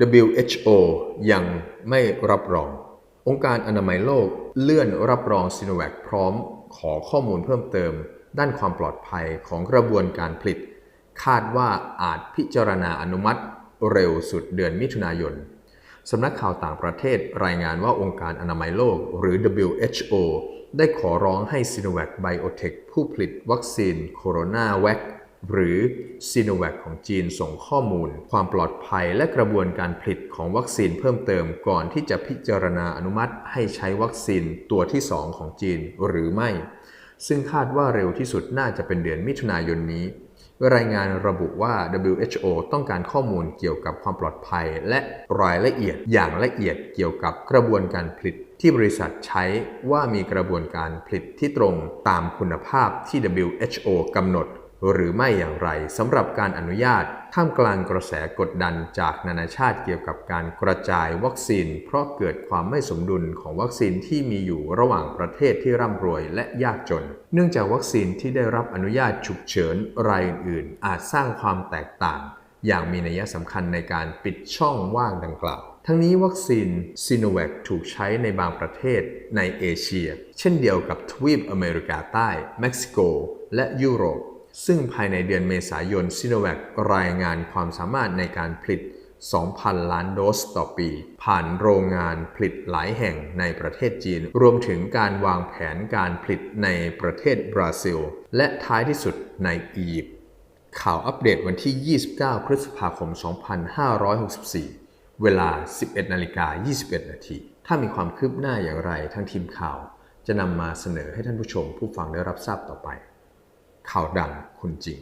WHO ยังไม่รับรอง องค์การอนามัยโลกเลื่อนรับรองซิโนแวคพร้อมขอข้อมูลเพิ่มเติม ด้านความปลอดภัยของกระบวนการผลิต คาดว่าอาจพิจารณาอนุมัติเร็วสุดเดือนมิถุนายน สำนักข่าวต่างประเทศรายงานว่าองค์การอนามัยโลกหรือ WHO ได้ขอร้องให้ Sinovac Biotech ผู้ผลิตวัคซีนโคโรนาแวค หรือ Sinovac ของจีนส่งข้อมูล ความปลอดภัยและกระบวนการผลิตของวัคซีนเพิ่มเติมก่อนที่จะพิจารณาอนุมัติให้ใช้วัคซีนตัวที่ 2 ของจีนหรือไม่ ซึ่งคาดว่าเร็วที่สุดน่าจะเป็นเดือนมิถุนายนนี้ รายงานระบุว่า WHO ต้องการข้อมูลเกี่ยวกับความปลอดภัย และรายละเอียดอย่างละเอียดเกี่ยวกับกระบวนการผลิตที่บริษัทใช้ว่ามีกระบวนการผลิตที่ตรงตามคุณภาพที่ WHO กำหนด หรือไม่อย่างไรสำหรับการอนุญาตท่ามกลางกระแสกดดันจากนานาชาติเกี่ยวกับการกระจายวัคซีน เพราะเกิดความไม่สมดุลของวัคซีนที่มีอยู่ระหว่างประเทศที่ร่ำรวยและยากจน เนื่องจากวัคซีนที่ได้รับอนุญาตฉุกเฉินรายอื่นๆ อาจสร้างความแตกต่าง อย่างมีนัยสำคัญในการปิดช่องว่างดังกล่าว ทั้งนี้วัคซีนซีโนแวคถูกใช้ในบางประเทศในเอเชีย เช่นเดียวกับทวีปอเมริกาใต้ เม็กซิโก และยุโรป ซึ่งภายในเดือนเมษายนซิโนแวครายงานความสามารถในการผลิต 2,000 ล้านโดสต่อปี ผ่านโรงงานผลิตหลายแห่งในประเทศจีน รวมถึงการวางแผนการผลิตในประเทศบราซิล และท้ายที่สุดในอียิปต์ข่าวอัปเดตวันที่ 29 พฤษภาคม 2564 เวลา 11นาฬิกา21 นาที ถ้ามีความคืบหน้าอย่างไรทางทีมข่าว จะนำมาเสนอให้ท่านผู้ชมผู้ฟังได้รับทราบต่อไป ข่าวดังคุณจริง